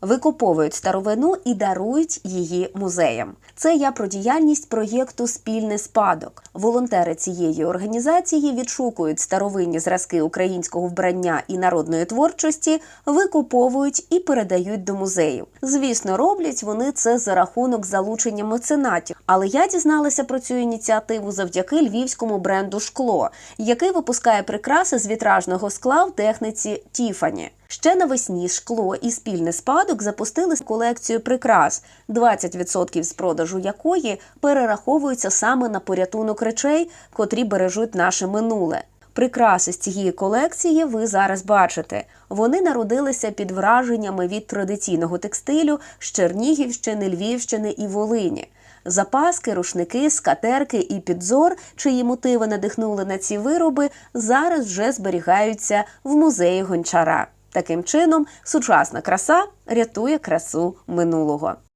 викуповують старовину і дарують її музеям. Це я про діяльність проєкту Спільний спадок. Волонтери цієї організації відшукують старовинні зразки українського вбрання і народної творчості, викуповують і передають до музеїв. Звісно, роблять вони це за рахунок залучення меценатів. Але я дізналася про цю ініціативу завдяки львівському бренду Шкло, який випускає прикраси з вітражного скла в техніці Тіфані. Ще навесні шкло і спільний спадок запустили колекцію прикрас, 20% з продажу якої перераховуються саме на порятунок речей, котрі бережуть наше минуле. Прикраси з цієї колекції ви зараз бачите. Вони народилися під враженнями від традиційного текстилю з Чернігівщини, Львівщини і Волині. Запаски, рушники, скатерки і підзор, чиї мотиви надихнули на ці вироби, зараз вже зберігаються в музеї гончара. Таким чином, сучасна краса рятує красу минулого.